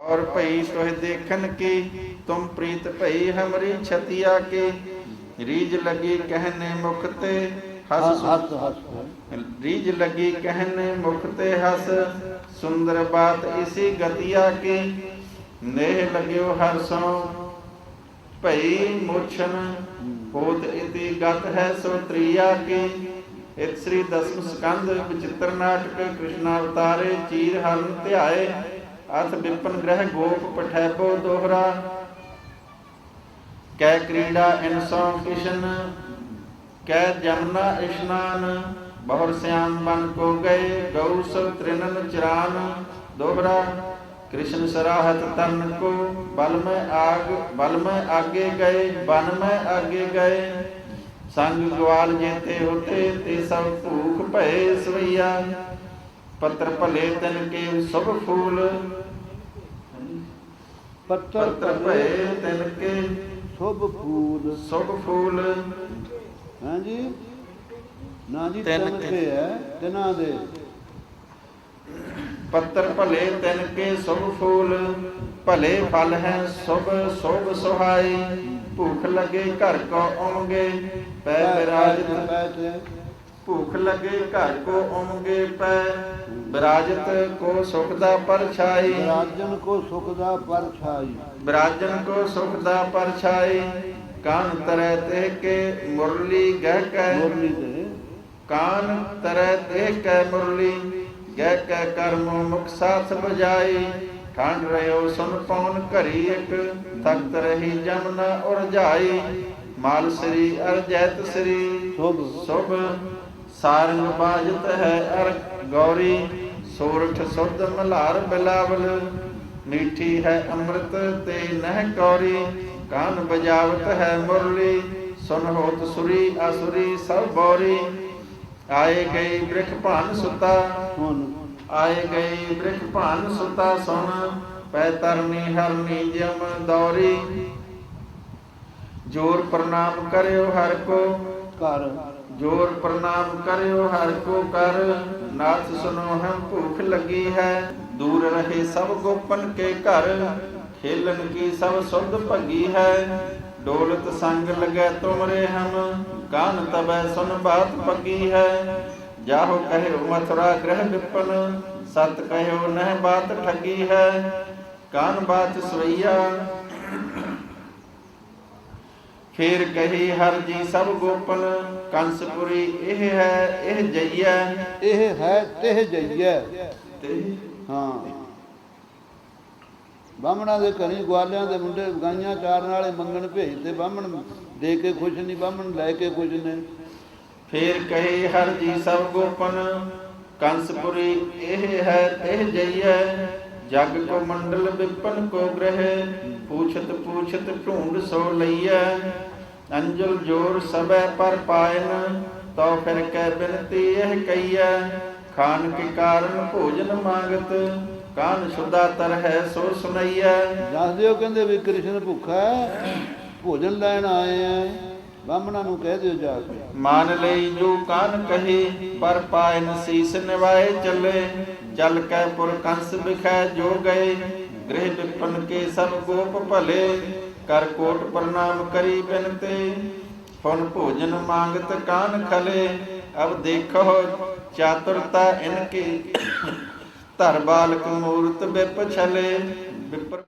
और भई तोह देखन की तुम प्रीत भई हमरी छतिया के रीज लगी कहने मुख ते हस ਹੱਸ ਹੱਸ रीज लगी कहने मुख ते हस सुंदर बात इसी गतिया की नेह लग्यो हर सो भई मोछन होत इति गत है सो त्रिया की ਇਤ ਸ੍ਰੀ ਦਸਮ ਸਕੰਦ ਵਿਚਿਤ੍ਰ ਨਾਟਕ ਕ੍ਰਿਸ਼ਨ ਅਵਤਾਰੇ ਚੀਰ ਹਰਨ ਧਿਆਏ ਅਥ ਬਿਪਨ ਗ੍ਰਹਿ ਗੋਪ ਪਠੈਬੋ ਦੋਹਰਾ। ਕੈ ਕ੍ਰੀੜਾ ਇਨਸੋ ਕਿਸ਼ਨ ਕੈ ਜਮਨਾ ਇਸ਼ਨਾਨ, ਬਹੁਰ ਸਿਆਮ ਬਨ ਕੋ ਗਏ ਗਉ ਸਭ ਤ੍ਰਿਨਨ ਚਰਾਨ। ਦੋਹਰਾ, ਕ੍ਰਿਸ਼ਨ ਸਰਾਹਤ ਤਨ ਕੋ, ਬਲ ਮੈਂ ਆਗ, ਬਲ ਮੈਂ ਆਗੇ ਗਏ, ਬਨ ਮੈਂ ਆਗੇ ਗਏ। ਸੰਗ ਗਵਾਲ ਜੇਤੇ ਹੋਤੇ, ਤੇ ਸਭ ਭੂਖ ਭਏ ਸਵਈਆ। ਪਤਰ ਭਲੇ ਤਨ ਕੇ ਸਭ ਫੂਲ ਪੱਤਰ ਪੱਤਰ ਭਏ ਸੁਭ ਫੂਲ। ਸੁਭ ਫੂਲ। ਹਾਂਜੀ? ਨਾ ਜੀ ਤਿੰਨ ਹੈ ਤਿੰਨਾਂ ਦੇ। ਪੱਤਰ ਭਲੇ ਤਿੰਨ ਸੁਭ ਫੂਲ। ਭਲੇ ਫਲ ਹੈ ਸੁਭ ਸੁਭ ਸੁਹਾਈ। ਭੁੱਖ ਲਗੇ ਘਰ ਕੋ ਆਉਂਗੇ ਪੈ ਬਿਰਾਜ ਪੈ ਭੂਖ ਲਗੇ ਘਰ ਕੋ ਉਮਗੇ ਪੈ ਬਿਰਾਜਤ ਕੋ ਸੁਖ ਦਾ ਪਰਛਾਈ ਰਾਜਨ ਕੋ ਸੁਖ ਦਾ ਪਰਛਾਈ ਬਿਰਾਜਨ ਕੋ ਸੁਖ ਦਾ ਪਰਛਾਈ ਕਾਨ ਤਰੈ ਤੇ ਕੇ ਮੁਰਲੀ ਗਹਿ ਕੈ। ਮੁਰਲੀ ਤੇ। ਕਾਨ ਤਰੈ ਤੇ ਕੈ ਮੁਰਲੀ। ਗਹਿ ਕੈ ਕਰਮੋ ਮੁਖ ਸਾਥ ਬਜਾਈ ਠੰਡ ਰਿਓ ਸੁਨ ਪਉਨ ਘਰੀ ਇਕ। ਤਖਤ ਰਹੀ ਜਮਨਾ ਉਰਜਾਈ ਮਾਲ ਸ੍ਰੀ ਅਰਜੈਤ ਸ੍ਰੀ। ਸ਼ੁਭ। ਸੁਭ ਸਾਰੰਗ ਬਾਜਤ ਹੈ ਅਰ ਗੌਰੀ ਸੋਰਠ ਸੁਧ ਮਲਾਰ ਬਿਲਾਵਲ। ਮੀਠੀ ਹੈ ਅੰਮ੍ਰਿਤ ਤੇ ਨਹਿ ਕੌਰੀ ਕਾਨ ਬਜਾਵਤ ਹੈ ਮੁਰਲੀ। ਸੁਨ ਹੋਤ ਸੁਰੀ ਅਸੁਰੀ ਸਭ ਬੌਰੀ। ਆਏ ਗਏ ਬ੍ਰਿਖ ਭਾਨ ਸੁਤਾ ਹੁਣ ਆਏ ਗਏ ਬ੍ਰਿਖ ਭਾਨ ਸੁਤਾ ਸੁਨ। ਪੈ ਤਰਨੀ ਹਰਨੀ ਜਮ ਦੌਰੀ। ਜੋਰ ਪ੍ਰਣਾਮ ਕਰਿਓ ਹਰ ਕੋ। ਘਰ ਜੋਰ ਪ੍ਰਣਾਮ ਕਰਿਓ, ਹਰ ਕੋ ਕਰ। ਨਾਥ ਸੁਨੋ ਹਮ ਭੂਖ ਲੱਗੀ ਹੈ। ਦੂਰ ਰਹੇ ਸਭ ਗੋਪਨ ਕੇ ਘਰ। ਖੇਲਨ ਕੀ ਸਭ ਸੁਧ ਭਗੀ ਹੈ। ਡੋਲਤ ਸੰਗ ਲਗੈ ਤੁਮਰੇ ਹਮ। ਕਾਨ ਤਬੈ ਸੁਨ ਬਾਤ ਪੱਗੀ ਹੈ। ਜਾਹੋ ਕਹਿਓ ਮਥੁਰਾ ਗ੍ਰਹਿ ਵਿਪਨ। ਸਤ ਕਹਿਓ ਨਹਿ ਬਾਤ ਠੱਗੀ ਹੈ। ਕਾਨ ਬਾਤ ਸਵਈਆ ਫੇਰ ਕਹੀ ਹਰ ਜੀ ਸਭ ਗੋਪਨ ਕੰਸਪੁਰੀ ਇਹ ਹੈ ਇਹ ਜਈਐ। ਇਹ ਹੈ ਤਿਹ ਜਈਐ। ਤੇ ਹਾਂ। ਬਾਹਮਣਾਂ ਦੇ ਘਰੀ ਗਵਾਲਿਆਂ ਦੇ ਮੁੰਡੇ ਗਾਈਆਂ ਚਾਰਨ ਵਾਲੇ ਮੰਗਣ ਭੇਜਦੇ ਬਾਹਮਣ ਦੇ ਕੇ ਖੁਸ਼ ਨਹੀਂ ਬਾਹਮਣ ਲੈ ਕੇ ਖੁਸ਼ ਨੇ। ਫੇਰ ਕਹੀ ਹਰ ਜੀ ਸਭ ਗੋਪਨ ਕੰਸਪੁਰੀ ਇਹ ਹੈ ਇਹ ਜਈਐ। ਜਗ ਕੋ ਮੰਡਲ ਵਿਪਨ ਕੋ ਗ੍ਰਹਿ, ਪੂਛਤ ਪੂਛਤ ਢੂੰਡ ਸੋ ਲਈਐ। ਅੰਜਲ ਜੋਰ ਸਭੈ ਪਰ ਪਾਇਨ ਤੋ ਫਿਰ ਕਹਿ ਬਿਨਤੀ ਇਹ ਕਈਐ ਖਾਨ ਕੇ ਕਾਰਨ ਭੋਜਨ ਮੰਗਤ, ਕਾਨ ਸੁਦਾ ਤਰ ਹੈ ਸੋ ਸੁਨਈਐ। ਦੱਸ ਦਿਓ ਕਹਿੰਦੇ ਵੀ ਕ੍ਰਿਸ਼ਨ ਭੁੱਖਾ ਭੋਜਨ ਲੈਣ ਆਏ ਆ ਬਾਹਮਣਾਂ ਨੂੰ ਕਹਿ ਦਿਓ ਜਾ ਕੇ। ਮਾਨ ਲਈ ਜੋ ਕਾਨ ਕਹੇ, ਪਰ ਪਾਇਨ ਸੀਸ ਨਿਵਾਏ ਚੱਲੇ। ਚੱਲ ਕੈ ਪੁਰ ਕੰਸ ਵਿਖੈ ਜੋ ਗਏ, ਗ੍ਰਹਿ ਵਿਪਨ ਕੇ ਸਭ ਗੋਪ ਭਲੇ। ਕਰ ਕੋਟ ਪ੍ਰਣਾਮ ਕਰੀ ਬਿਨਤੇ ਫਨ ਭੋਜਨ ਮੰਗਤ ਕਾਨ ਖਲੇ। ਅਬ ਦੇਖੋ, ਚਾਤੁਰਤਾ ਇਨਕੇ ਧਰ ਬਾਲਕ ਮੂਰਤ ਵਿਪ ਛਲੇ। ਵਿਪਰ